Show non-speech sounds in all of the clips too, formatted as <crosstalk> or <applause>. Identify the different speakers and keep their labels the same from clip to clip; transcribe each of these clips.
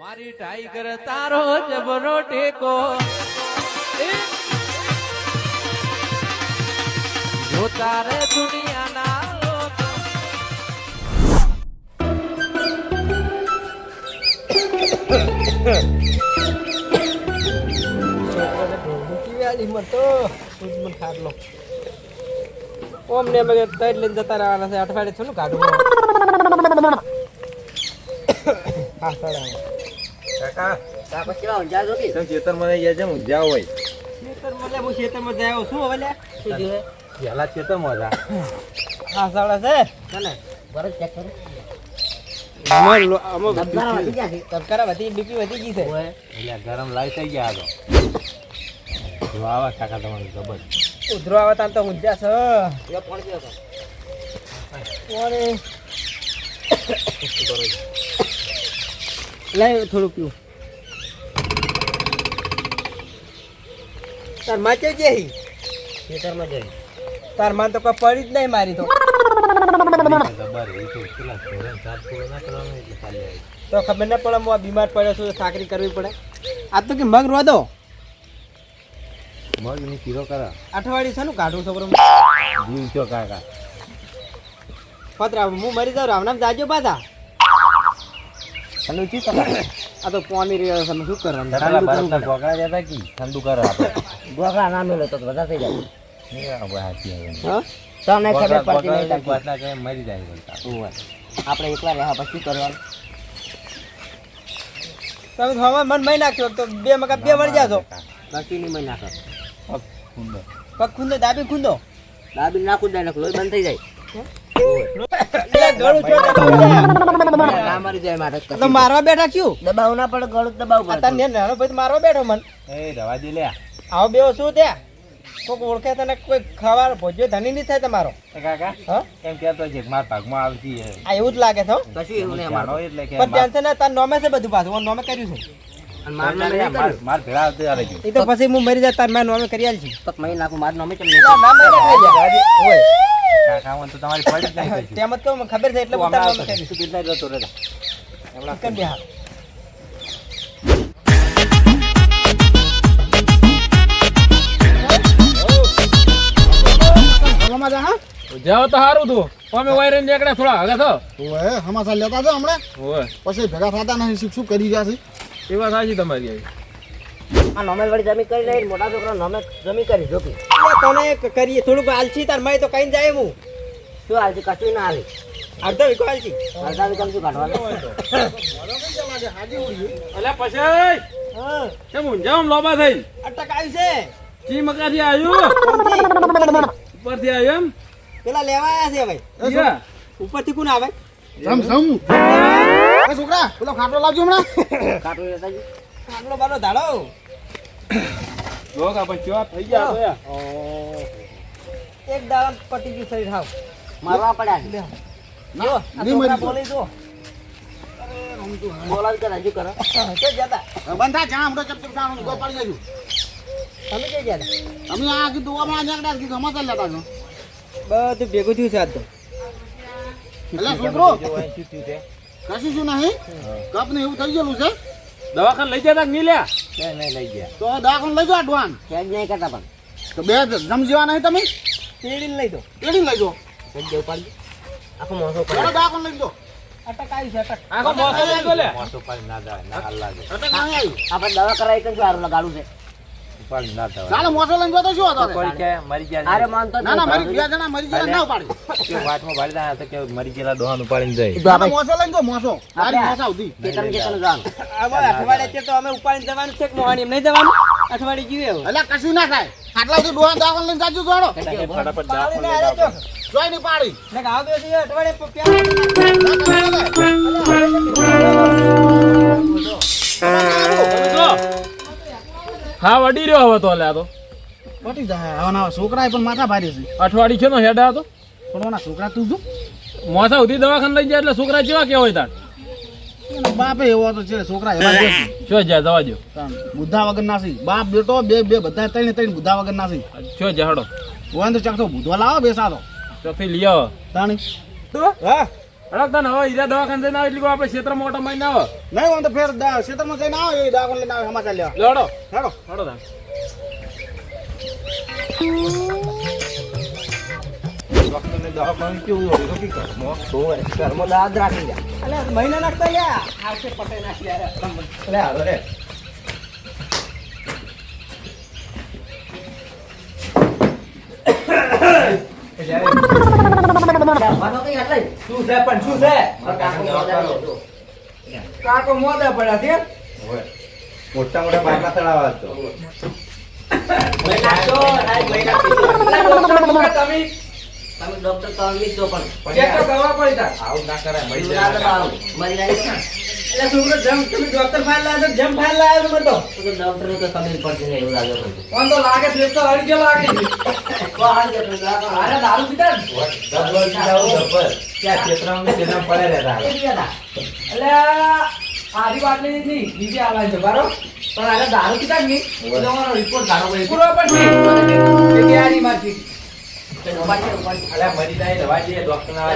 Speaker 1: મારી ટાઈગર તારો જબરો ટેકો! જો તારે દુનિયાના લોકો
Speaker 2: ઓમ ને અમે તૈર લઈને જતા રહેવાના છે અઠવાડિયે થોડું કાઢું હા સાડા
Speaker 3: હું જ્યાં હોય.
Speaker 2: ખેતરમાં લે હું ખેતરમાં જાય આવું શું હવે લે.
Speaker 3: પેલા ખેતરમાં જા
Speaker 2: હા સાડા છે? ચાલે તબકારા વધી બીપી ગઈ છે.
Speaker 3: એટલે ગરમ લાઈ થઈ ગયા તો. જો આવા કાકા તમારું જબર.
Speaker 2: ઉધરો આવે તાન તો ઊંઝા છે. કોણે લઈ થોડું પીવું. તારમાં કે ગઈ ખેતરમાં જઈ તારમાં તો કોઈ પડી જ નહીં મારી તો.
Speaker 3: તો
Speaker 2: ખબર ના પડે હું આ બીમાર પડ્યો છું તો સાકરી કરવી પડે. આ તો કે મગ રોદો
Speaker 3: મગની કીરો કરા.
Speaker 2: અઠવાડિયું છે ને કાઢું છોકરો.
Speaker 3: જીવ છો કાકા.
Speaker 2: પતરા હું મરી જાઉં રામનામ જાજો પાછા. <coughs> આ તો પાણી રહ્યો છે શું કરવાનું
Speaker 3: ઢોકળા જતા કી. ઠંડુ કરો આપણે <coughs>
Speaker 4: ઢોકળા ના મેળો તો બધા થઈ જાય. તમને ખબર પડતી નહીં
Speaker 3: મરી જાય
Speaker 4: આપણે એકલા રહ્યા પછી કરવાનું.
Speaker 2: તમે તો હવા મન મહી નાખ્યો તો બે મકા બે મળી જાશો.
Speaker 4: બાકી નહીં મહિના નાખો.
Speaker 3: પગ ખુંદો.
Speaker 2: પગ ખૂંદો દાબી ખૂંદો.
Speaker 4: દાબી નાખું દે નાખું લોહી બંધ થઈ જાય.
Speaker 2: તો
Speaker 4: મરી જાય
Speaker 2: મારે તો મારવા બેઠા છું
Speaker 4: દબાવ ના પડે ગળું દબાવ
Speaker 2: પડે. તને નાનો ભાઈ મારવા બેઠો મન.
Speaker 3: એ રવા દે લે
Speaker 2: આવો બેવો શું ત્યાં કોક ઓળખે તને કોઈ ખવાર ભોજ્યો ધની નહીં થાય તમારો?
Speaker 3: કાકા
Speaker 2: હા?
Speaker 3: કેમ કે મારા ભાગમાં આવતી હે.
Speaker 2: આ એવું જ લાગે છે
Speaker 4: કશું એવું નહીં મારો
Speaker 3: એટલે કે
Speaker 2: પણ ટેન્શન ના તાર નોમે છે બધું પાછું. ઓન નોમે કર્યું છે.
Speaker 4: માર નામે નહીં
Speaker 3: માર
Speaker 4: કર્યું.
Speaker 3: માર ભેળા આવતી આવે છે
Speaker 2: એ તો પછી હું મરી જાય તાર મેં નોમે કરી આલી છું
Speaker 4: તો મહી નાખું મારું નામે કેમ
Speaker 2: ના, ના, મહિને જાય. ઓય.
Speaker 3: કાકા મને તો તમારી પડી જ નહીં <laughs>
Speaker 2: તેમ જ ખબર છે એટલે
Speaker 3: તું
Speaker 2: નોમે
Speaker 3: તું જતો.
Speaker 2: કેમ બે હાથ?
Speaker 1: જાઓ તો સારું તું. અમે વાયરન નીકળ્યા થોડા આગળ થો.
Speaker 5: ઓય હમાસા લેતા છો હમણાં.
Speaker 1: ઓય
Speaker 5: પછી ભેગા થતા નહીં શું શું કરી ગયા છે?
Speaker 1: એ વાત સાચી તમારી આવી.
Speaker 4: આ નોમેલ વળી જમી કરી લઈ મોટા છોકરા નોમે જમી કરી જોકી.
Speaker 2: તને કરીએ થોડુંક આલસી તાર માય તો કઈ જાય હું
Speaker 4: શું આલચી કશું ના હાલી.
Speaker 2: અડધો વિકો આલસી
Speaker 4: અડધા વિકો શું કાઢવાનો?
Speaker 1: અલ્યા પછી? કેમ ઊંઝામ લોબા થઈ?
Speaker 2: અટક આવી છે.
Speaker 1: ચી મકાથી આવ્યું?
Speaker 2: કોણથી?
Speaker 1: ઉપરથી આવ્યું
Speaker 2: પેલા લેવા આયા છે ભાઈ
Speaker 1: ઉપરથી
Speaker 2: ઉપરથી કોણ આવે?
Speaker 5: સમ સમ છોકરા પેલો ખાટલો લાવજો હમણાં.
Speaker 4: ખાટલો લેતા
Speaker 2: ખાટલો બાલો ધાડો
Speaker 1: જો પણ ચોપ થઈ ગયા
Speaker 2: એક દાડા પટી ગયું શરીર હાવ.
Speaker 4: મારવા પડ્યા છે.
Speaker 5: નહીં મરી
Speaker 2: બોલી જો.
Speaker 4: બોલાવી કરે. હજુ કરો
Speaker 2: કે જતા
Speaker 5: બંધા જા હમણાં ચપ ચપ જાણું ગો જજો
Speaker 2: તમે કે ગયા
Speaker 5: અમે આ કીધું અમે આ કીધું લેતા છો.
Speaker 2: બધું ભેગું થયું છે આજ તો.
Speaker 5: એટલે છોકરો
Speaker 3: શું
Speaker 5: કશું શું નહીં? કપ ને એવું થઈ ગયેલું છે?
Speaker 1: દવાખાને લઈ જતા કે નહીં લ્યા?
Speaker 3: નહીં લઈ ગયા.
Speaker 5: તો દવાખાને લઈ જાઓ અડવાન
Speaker 4: ચેક નહીં કરતા પણ.
Speaker 5: તો બે જમ જેવા નહીં તમે?
Speaker 2: પેડી લઈ દો
Speaker 5: પેડી લઈ દો
Speaker 4: ચેક જેવું પાડી આખો મોસો
Speaker 5: ચાલો ડાકો લઈ લો
Speaker 2: અટક છે અટક.
Speaker 1: આખો મોસો લઈ ગયો
Speaker 3: મોસો પાડી ના જવાય, ના હલ્લા લાગે.
Speaker 5: અટક નહીં આવ્યું
Speaker 4: આપણે દવા કરાવી કે સારું લગાડું છે?
Speaker 3: ઉપાડી ના જવાય.
Speaker 5: ચાલો મોસો લઈને તો શું હતો?
Speaker 3: કોઈ કે મરી ગયા
Speaker 4: અરે. માનતો
Speaker 5: ના ના મરી ગયા જણા મરી ગયા ના પાડી
Speaker 3: કે વાતમાં પાડી દા તો કે મરી ગયેલા ડોહાને ઉપાડીને જાય.
Speaker 4: આપણે
Speaker 5: મોસો લઈને જો મોસો. તારી મોસા સુધી
Speaker 4: કે ખેતરમાં જવાનું
Speaker 2: હવે અઠવાડિયે છે તો અમે ઉપાડીને જવાનું છે કે મોહાણી? એમ નહીં જવાનું? અઠવાડિયે જીવે
Speaker 5: એટલે કશું ના થાય. આટલા સુધી દોહા દોહા લઈને જાજો જોડો
Speaker 3: ફટાફટ
Speaker 2: પાડીને. જો.
Speaker 5: જોઈ ની પાડી.
Speaker 2: ને ગાવ બે છે અઠવાડિયે પ્યાર.
Speaker 1: હા વડી રહ્યો હવે તો લે તો.
Speaker 5: પટી જાય હવે ના છોકરા પણ માથા ભારી છે.
Speaker 1: અઠવાડિયે છે નો હેડા હતો.
Speaker 5: પણ ઓના છોકરા તું જો
Speaker 1: મોસા સુધી દવાખાને લઈ જાય એટલે છોકરા જેવા કેવા હોય તાર?
Speaker 5: બાપે એવો તો છે છોકરા એવા છે.
Speaker 1: શું જાય દવા દો
Speaker 5: બુદ્ધા વગર નાસી બાપ બેટો બે બે બધા ત્રણ ત્રણ બુદ્ધા વગર નાસી
Speaker 1: છો. જાય હડો.
Speaker 5: હોય તો ચકતો બુધવા લાવો બેસાડો.
Speaker 1: ચોથી લઈ આવો
Speaker 5: તાણી
Speaker 2: હા.
Speaker 1: તને હવે હીરા દવાખાને જઈને આવે એટલે આપણે ક્ષેત્રમાં ઓટો મારીને આવે.
Speaker 5: નહીં વાંધો ફેર ખેતરમાં જઈને આવે એ દવાખાને લઈને આવે સમાચાર લેવા.
Speaker 4: ઘરમાં દાદ રાખી જા
Speaker 2: અલે મહિના નાખતા લ્યા આવશે પટે નાખી
Speaker 3: લે હાલો રે. <coughs>
Speaker 4: એટલે <coughs>
Speaker 2: શું છે પણ શું છે?
Speaker 4: કાકો
Speaker 2: મોદા પડ્યા છે.
Speaker 3: મોટા મોટા બાટલા તળાવા તો.
Speaker 2: ડોક્ટર તમે
Speaker 4: ડોક્ટર છો પણ
Speaker 2: ચેક તો કરવા પડી તા
Speaker 3: આવું ના કરાય મરી જાય
Speaker 4: મરી જાય
Speaker 2: એટલે છોકરો જમ તમે ડોક્ટર ફાઇલ લાવ્યો તો જમ લાવ્યો તો
Speaker 4: ખબર પડશે એવું લાગે.
Speaker 2: તો લાગે છે તો અરે દારૂ પીતા
Speaker 3: ડબલ ડબલ ક્યાં ક્ષેત્રમાં ને ક્ષેત્રમાં પડે રહેતા.
Speaker 2: એટલે આરી બાટલી નહીં બીજી આવા છે બરો પણ આરે દારૂ પીતા નહીં? એટલે રિપોર્ટ ધારો પડે પૂરો પણ છે કે આરી મારથી
Speaker 4: તો ઉપાડ છે, ઉપાડ છે.
Speaker 3: અલ્યા મરી જાય દવા જઈએ ના.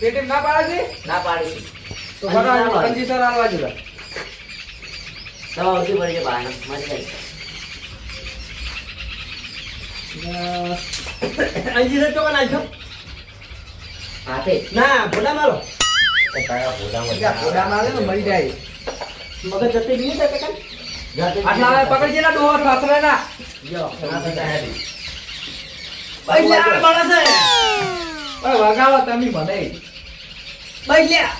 Speaker 2: પેટ ના પાડે.
Speaker 4: પાડી.
Speaker 2: તો પંચીસો આલવા જોઈએ.
Speaker 4: પડી બહાર. મરી જાય. <coughs>
Speaker 2: અંજીસો ચોકન આવશો
Speaker 4: હાથે.
Speaker 2: ના ભોડા મારો ભોડા મારે ને મરી જાય.
Speaker 4: મગજ જતી નહીં થાય કાકા?
Speaker 2: આટલા પકડી જેલા ડોહર સાસરે ના.
Speaker 4: તો જાય.
Speaker 2: માણસ હે વગાવો તમે મને. બૈલ્યા.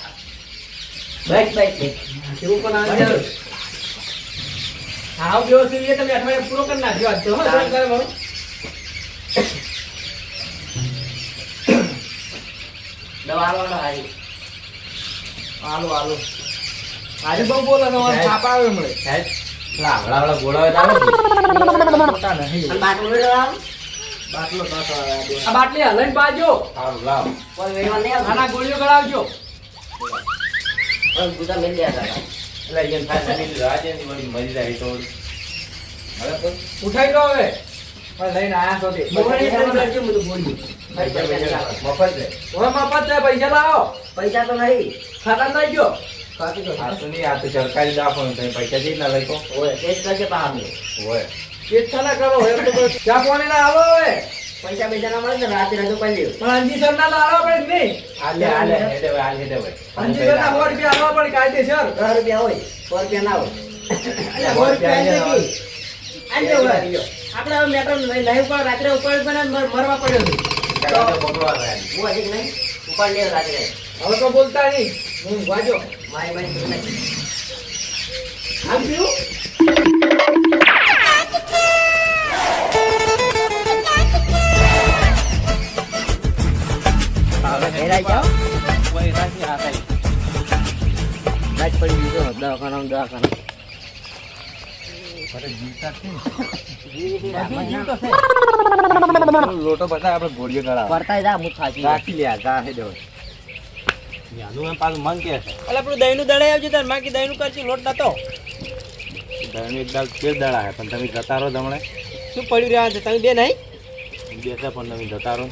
Speaker 4: બાઈક બેઠ, બેઠ.
Speaker 2: એવું પણ આ હાવ ગયો છે તમે અઠવાડિયા પૂરો કરી નાખ્યો. આજ તો હો સર કરે મારું
Speaker 4: દવા આલવાનો હારી.
Speaker 2: હાલો હાલો બહુ બોલો ને ઓન છાપા આવે મળે
Speaker 3: સાહેબ પેલા આવડા આવડા ગોળા હોય તો
Speaker 2: નહીં.
Speaker 4: બાટલો
Speaker 2: બાટલો આ બાટલી
Speaker 3: લાવો.
Speaker 4: કોઈ વેણવા નહીં આવતો.
Speaker 2: ગોળીઓ ગળાવજો.
Speaker 4: પણ ગુદા મેલ દે.
Speaker 3: એટલે થાય દવા છે ને વળી મરી જાય તો. હવે તો?
Speaker 2: ઉઠાઈ ગયો હવે. લઈને આયા તે
Speaker 3: પૈસા મફત છે
Speaker 2: હવે મફત છે પૈસા લાવો.
Speaker 4: પૈસા તો નહીં.
Speaker 2: ખાતા નહીં ગયો
Speaker 3: તો તો સરકારી તમે પૈસા જઈ ના લઈ કો.
Speaker 4: ઓય, ટેસ્ટ કરશે પાછા. અમે.
Speaker 3: હોય
Speaker 2: ઈચ્છા ના કરો એમ તો ચા પાણી ના આવો હવે.
Speaker 4: પૈસા પૈસા ના મળે ને રાતે કરી લેવું.
Speaker 2: પણ અંજી સર ના લાવવા પડે નહીં.
Speaker 3: આલે આલે હેડે ભાઈ આલે હેડે ભાઈ.
Speaker 2: અંજી સર ના સો રૂપિયા આલવા પડે કાયદેસર.
Speaker 4: દસ રૂપિયા હોય. સો રૂપિયા ના હોય.
Speaker 2: અલ્યા, સો રૂપિયા આલી દે કી. આલી દે હવે.
Speaker 4: આપણે મેટ્રો નહીં ઉપર રાત્રે ઉપર પણ મરવા પડ્યો
Speaker 3: ગયા
Speaker 4: હું હજી નહીં ઉપાડ લે રાત્રે.
Speaker 2: હવે તો બોલતા નહીં. હું વાજો.
Speaker 4: મારી મારી.
Speaker 2: આમ પીવું?
Speaker 4: રાત પડી ગઈ જો દવાખાના
Speaker 3: લોટો બતા આપણે ગોળીઓ ગળા
Speaker 4: પડતા જા હું થાકી
Speaker 3: રાખી લે જા હે ભાઈ યાનું એમ પાછું મન કે છે.
Speaker 2: એટલે આપણું દહીંનું દળાઈ આવજો તાર માકી દહીંનું કરશું લોટ નતો.
Speaker 3: દહીં એક દાળ તેલ દળા હે પણ તમે જતા રહો તમને
Speaker 2: શું પડ્યું રહ્યા છે તમે બે નહીં?
Speaker 3: બેસે પણ તમે જતા રહો.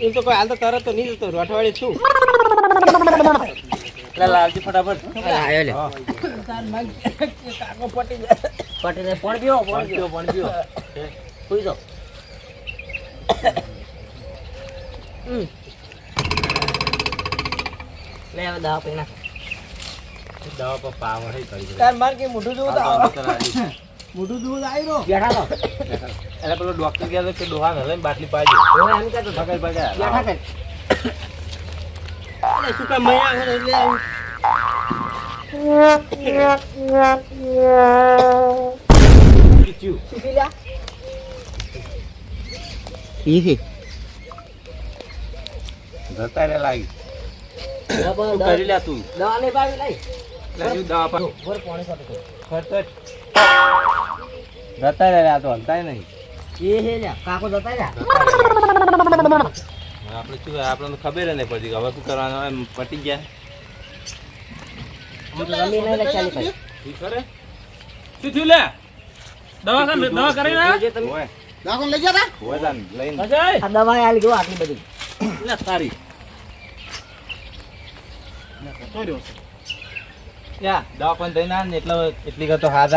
Speaker 2: એમ તો કોઈ હાલ તો તરત તો નહીં જતો રહ્યો. અઠવાડિયે છું.
Speaker 3: એટલે લાવજી ફટાફટ.
Speaker 4: આવ્યો લે
Speaker 2: કાકો પટી જાય.
Speaker 4: પટીને પણ ગયો પણ
Speaker 3: ગયો પણ ગયો
Speaker 4: સુઈ જાઓ લે હવે દવા પીના.
Speaker 3: દવા પર પાવર હે કરી
Speaker 2: તાર માર કે મોઢું જોવું તો મોઢું જોવું આવી રહ્યો
Speaker 4: બેઠા તો
Speaker 3: પેલો ડોક્ટર કહે કે ડોહા હલે બાટલી પાજો
Speaker 4: હવે એમ કહેતો હતો.
Speaker 3: ભગાઈ પકડ
Speaker 4: બેઠા કર
Speaker 2: એટલે શું કામ મયા એટલે આવું.
Speaker 3: કીચ્યું
Speaker 2: શીખી
Speaker 3: જતા રે લાગી તું કરી લે તું.
Speaker 4: દવા નહીં પાવી લઈ.
Speaker 3: એટલે દવા પા
Speaker 4: વર પાણી સાથે કર.
Speaker 3: જતા રે આ તો હલતાય નહીં.
Speaker 4: એ હે લ્યા કાકો જતા રહ્યા.
Speaker 3: આપણે શું આપણે તો ખબર નહીં પડતી હવે શું કરવાનું એમ પટી ગયા
Speaker 4: હું તો જમીન નહીં લખ્યા નહીં
Speaker 1: ઈ કરે શું થયું લે. દવાખાને દવા કરી ના
Speaker 5: દવા લઈ ગયા તા?
Speaker 3: વધારે લઈને.
Speaker 1: અજય.
Speaker 4: આ દવા આલી ગયો આટલી બધી.
Speaker 1: લે તારી.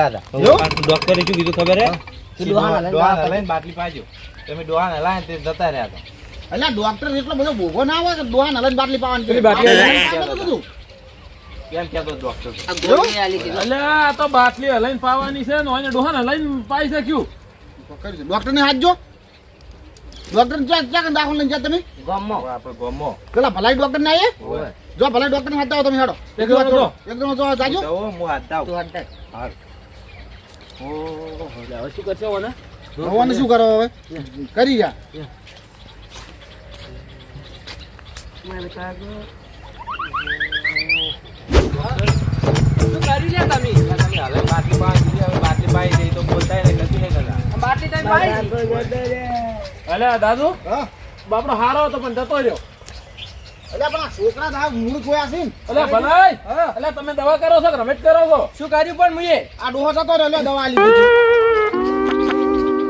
Speaker 3: હતા? ડોક્ટરે હતા.
Speaker 5: એટલો બધો ભોગો ના આવે કે નલન બાટલી પાવાની
Speaker 1: બાટલી
Speaker 5: બાટલી
Speaker 3: લઈને
Speaker 5: પાવાનું બધું.
Speaker 3: કેમ કહેતો ડોક્ટર
Speaker 4: આ ગોળી આલી કીધું
Speaker 1: એટલે આ તો બાટલી હલાઈને પાવાની છે ને ઓને ડોહાને હલાઈને પાઈ છે
Speaker 5: કર્યું છે. ડોક્ટરને હાથ જો. ડોક્ટર ક્યાં ક્યાં દાખલ લઈને તમે?
Speaker 4: ગામમાં.
Speaker 3: આપણે ગમો
Speaker 5: પેલા ભલાઈ ડોક્ટર ને આવીએ જો ભલાઈ ડોક્ટર ને હાથ દાવો તમે હેડો.
Speaker 1: એક
Speaker 5: એકદમ
Speaker 1: દમ
Speaker 5: એકદમ તો જાજો.
Speaker 3: હું હાથ દાવ.
Speaker 4: તું હટ
Speaker 1: હવે શું કરશે ઓને?
Speaker 5: ભગવાન શું કરો હવે? કરી ગયા.
Speaker 2: શું કરી લે તમે
Speaker 3: તમે હવે બાટલી તો ને
Speaker 1: પણ જતો રહ્યો
Speaker 5: અલ્યા પણ છોકરા તો મૂળ ખોયા છે ને
Speaker 1: અલે ભલાઈ તમે દવા કરો છો કે કરો છો
Speaker 2: શું કર્યું પણ મુએ
Speaker 5: આ ડોહો જતો રહ્યો દવા આલી દીધી.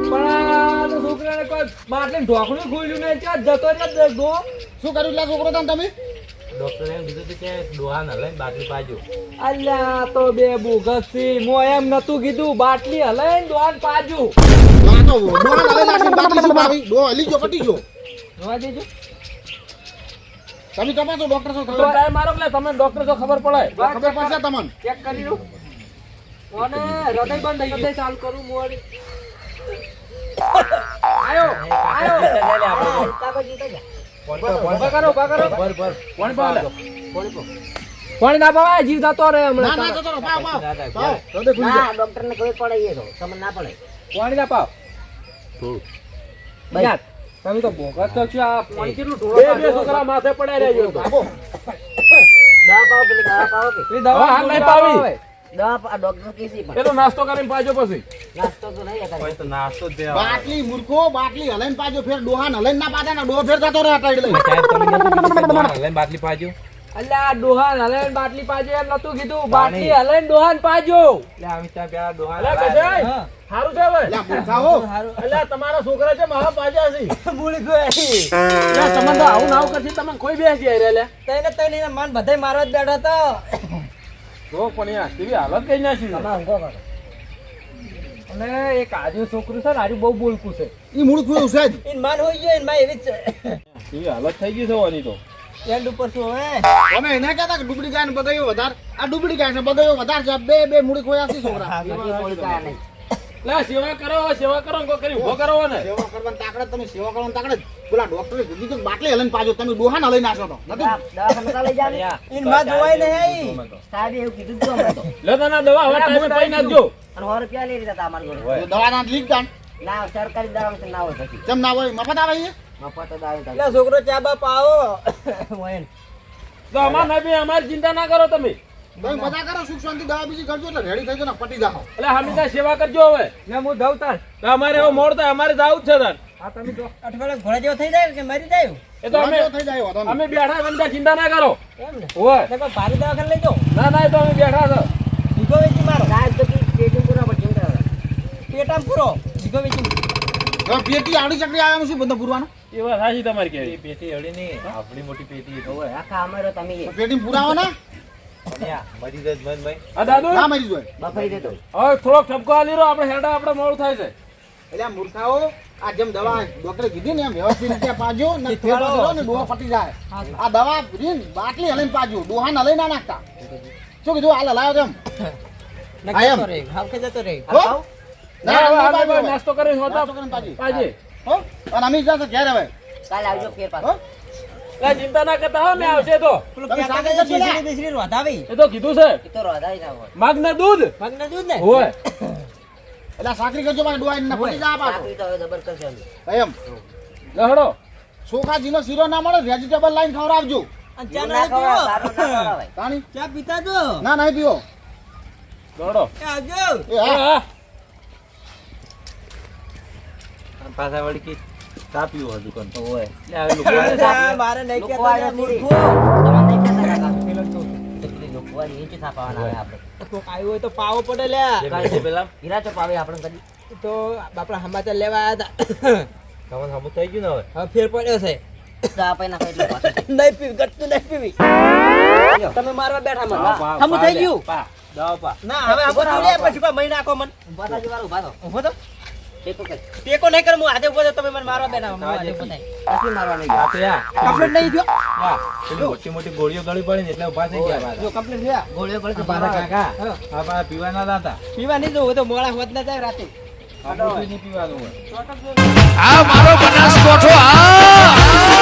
Speaker 2: પણ છોકરાને ઢોકળું ખોલ્યું નહીં ત્યાં જતો ને દો
Speaker 5: શું કર્યું એટલે છોકરો તમે
Speaker 3: ડોક્ટરે એમ કીધું હતું કે ન લઈને બાટલી પાજો.
Speaker 2: અલ્યા તો બે બોગસી મો એમ નતું કીધું બાટલી હલાઈને પાજુ.
Speaker 5: તો ડોહા નાખીને બાટલી શું ડોહો હલી ગયો પટી ગયો.
Speaker 2: જોવા દેજો.
Speaker 5: તમે તપાસો ડોક્ટર છો
Speaker 1: તમે મારો એટલે તમે ડોક્ટર છો ખબર પડે?
Speaker 5: ખબર પડશે તમને.
Speaker 2: ચેક કરી લો. અને હૃદય બંધ થઈ ગયું. ચાલુ કરું મોડી. આયો આયો.
Speaker 1: કોણ
Speaker 2: ના પાવા જીવ જતો રહે
Speaker 5: ના
Speaker 2: હમણાં.
Speaker 5: ના જતો રહો, પાવ પાવ
Speaker 3: ના, ના,
Speaker 5: ખુલી જાય
Speaker 4: ડોક્ટર ને કોઈ પડે એ તો તમને ના પડે.
Speaker 2: પાણી ના પાવ?
Speaker 4: ભાઈ.
Speaker 2: યાર તમે તો બોગસ તો છો આ પાણી કેટલું ઢોળો
Speaker 1: બે બે છોકરા માથે પડ્યા રહેજો
Speaker 4: દવા પાવો પેલી દવા પાવો કે
Speaker 2: દવા
Speaker 1: હાલ નહીં પાવી.
Speaker 4: ડોક્ટર
Speaker 1: નાસ્તો કરીને પાજો પછી.
Speaker 4: નાસ્તો તો નહીં
Speaker 3: તો નાસ્તો દે
Speaker 5: બાટલી મૂર્ખો બાટલી હલાઈને પાજો ફેર ડોહા હલાઈને ના પાડે ને ફેર જતો રહે ટાઈડ લઈ
Speaker 3: તમે નતું કીધું કે ડોહાને લઈને બાટલી પાજો
Speaker 2: અલ્યા ડોહા હલાઈને બાટલી પાજો એમ નતું કીધું. બાટલી હલાઈને ડોહાન પાજો
Speaker 3: એટલે અમે ત્યાં પેલા ડોહા
Speaker 1: અલે છે હવે.
Speaker 5: લ્યા મૂર્ખા હો.
Speaker 1: અલ્યા તમારા છોકરા છે મહા પાજા છે.
Speaker 2: મૂળી ગયો
Speaker 1: અલ્યા તો આવું નાવ કરશી તમે કોઈ બેસી આઈ રહ્યા
Speaker 2: તઈને તઈને મન બધાય મારવા જ બેઠા તો
Speaker 1: જો પણ યાર કેવી હાલત કઈ નાખી
Speaker 4: તમે ઊંઘો કરો
Speaker 2: અને એક આજુ છોકરું છે ને આજુ બહુ બોલકું છે.
Speaker 5: ઈ મૂળખું જ.
Speaker 2: ઇન માન હોય ગયો ઇનમાં એવી જ છે.
Speaker 1: કેવી હાલત થઈ ગઈ છે ઓની તો.
Speaker 2: એન્ડ ઉપર શું હવે?
Speaker 5: અમે એને કહેતા કે ડુબડી ગાય ને બગાયો વધાર. આ ડુબડી ગાય છે બગાયો વધાર છે. બે બે મૂળી ખોયા છે છોકરા.
Speaker 1: લે સેવા કરો સેવા કરો ને કરી ઊભો કરો ને.
Speaker 5: સેવા કરવાની તાકડે તમે સેવા કરવાની તાકડે પેલા ડોક્ટરે કીધું કે બાટલી હલાઈને પાજો તમે ડોહા હલાઈ નાખો તો. નથી?
Speaker 4: દવા- દવાખાને લઈ જાવ
Speaker 2: ઇનમાં જોવાય નહીં. આવી
Speaker 4: સાહેબે એવું કીધું જ હતું તો.
Speaker 1: લે તને દવા હવે ટાઈમે પાઈ નાખજો.
Speaker 4: અને સો રૂપિયા લઈ લીધા હતા જોડે?
Speaker 5: દવા ના લીક દાન
Speaker 4: ના સરકારી દવાખાને ના હોય પછી
Speaker 5: કેમ ના હોય? મફત આવે છે
Speaker 4: મફત જ આવે
Speaker 2: એટલે છોકરો ચા બાપ આવો.
Speaker 1: તો અમાર ના બી અમારી ચિંતા ના કરો તમે.
Speaker 5: તમે બધા કરો સુખ શાંતિ દવા બીજી કરજો એટલે રેડી થઈ જાવ ને પટી જાઓ.
Speaker 1: એટલે હંમેશા સેવા કરજો હવે.
Speaker 2: ને હું દઉં તાર.
Speaker 1: અમારે હવે મોડ થાય અમારે જાવું જ છે તાર.
Speaker 2: આ તમે તો અઠવાડિયે ઘોડા જેવો થઈ જાય કે મરી જાય
Speaker 1: એ તો અમે
Speaker 5: થઈ જાય
Speaker 1: અમે બેઠા બધા ચિંતા ના કરો.
Speaker 2: એમ ને?
Speaker 1: હોય
Speaker 2: એટલે કોઈ ભારે દવાખાને લઈ
Speaker 1: ના ના એ તો અમે બેઠા છો.
Speaker 2: વેચી મારો.
Speaker 4: તો પેટી પૂરા પર ચિંતા કરે.
Speaker 2: પેટામ પૂરો. વેચી
Speaker 5: પેટી આડી ચકડી આવે એમાં શું બધું પૂરવાનું?
Speaker 1: એ વાત સાચી તમારી કેવી
Speaker 3: પેટી હળી નહીં આપણી મોટી પેટી
Speaker 4: હોય. આખા અમારો તમે
Speaker 5: પેટી પુરાવો ને.
Speaker 1: થોડોક ઠપકો આલી રહ્યો આપણે હેડા આપણે મોડું થાય છે.
Speaker 5: એટલે મૂર્ખાઓ આ જેમ દવા ડોક્ટરે કીધી ને એમ વ્યવસ્થિત રીતે પાજો ને ફેર પાજો ને ડોહા પટી જાય. આ દવા રીન બાટલી હલાઈને પાજો ડોહા ન લઈ ના નાખતા. શું કીધું? હાલ હલાયો તેમ.
Speaker 2: જતો
Speaker 1: હવે?
Speaker 5: ના.
Speaker 1: નાસ્તો કરીને હોતા
Speaker 5: પાજી.
Speaker 1: પાજી.
Speaker 5: હો? અને અમે જશે ઘેર હવે.
Speaker 4: કાલે આવજો ફેર પાછો.
Speaker 1: એટલે ચિંતા ના કરતા હો મે આવશે તો.
Speaker 5: ને?
Speaker 2: બેસરી રોધાવી.
Speaker 1: એ તો કીધું છે.
Speaker 4: એ તો રોધાઈ ના હોય.
Speaker 1: માગ ના દૂધ?
Speaker 2: મગના દૂધ ને?
Speaker 1: હોય.
Speaker 5: એટલે સાકરી કરજો મારે ડોહા ને પટી જા પાછો.
Speaker 4: સાકરી તો હવે જબર કરશે
Speaker 5: એમ.
Speaker 1: લહડો
Speaker 5: સોખાજીનો શીરો ના મળે વેજીટેબલ લાઈન ખવડાવજો.
Speaker 2: અને ચા ના
Speaker 4: પીઓ ના.
Speaker 5: તાણી?
Speaker 2: ચા પીતા જો.
Speaker 5: ના ના પીઓ
Speaker 1: લહડો
Speaker 2: એ આવજો.
Speaker 5: એ હા.
Speaker 1: હા.
Speaker 3: પાછા વળી કે ચા પીવું હતું કોણ
Speaker 4: હોય.
Speaker 3: એટલે હવે લોકો
Speaker 2: મારે નહીં
Speaker 4: લોકો
Speaker 2: કહેતા
Speaker 4: આવ્યા
Speaker 2: ને
Speaker 4: નથી.
Speaker 2: મૂર્ખો.
Speaker 4: તમને નહીં કહેતા કાકા.
Speaker 2: તો
Speaker 4: કેટલી લોકો ઓય નીચે થાપાવાના આવે આપણે.
Speaker 2: કોક આવ્યું હોય તો પાવો પડે લ્યા.
Speaker 3: પેલા.
Speaker 4: હીરા ચોપ આવે આપણે કદી
Speaker 2: તો આપણા સમાચાર લેવા આવ્યા હતા
Speaker 3: તમને હમું થઈ ગયું ને હવે?
Speaker 2: હવે ફેર પડ્યો છે.
Speaker 4: નાખો.
Speaker 2: નહીં પીવી ગટતું નહીં પીવી. તમે મારવા બેઠા મને. થઈ ગયું?
Speaker 3: પા, દવા પા.
Speaker 2: ના હવે હમું થઈ લે પછી આખો મને.
Speaker 4: ઊભા થાજો વાળો, ઊભા થો.
Speaker 2: ઊભો તો
Speaker 4: ટેકો
Speaker 2: નહીં કરું હું આજે ઊભો તમે મને મારવા બેના આજે ઊભો
Speaker 4: નથી મારવા નહીં
Speaker 3: આ તો યા
Speaker 2: કમ્પ્લેટ નહીં થયો?
Speaker 3: વાહ મોટી મોટી ગોળીઓ ગળી પડી ને એટલે ઊભા થઈ ગયા
Speaker 2: જો કમ્પ્લેટ થયા.
Speaker 4: ગોળીઓ ગળી બારા
Speaker 3: કાકા.
Speaker 2: હા
Speaker 3: બા પીવાના હતા.
Speaker 2: પીવા નહીં જો તો મોળા હોત ના જાય રાતે.
Speaker 6: આ મારો બનાસકોઠો આ!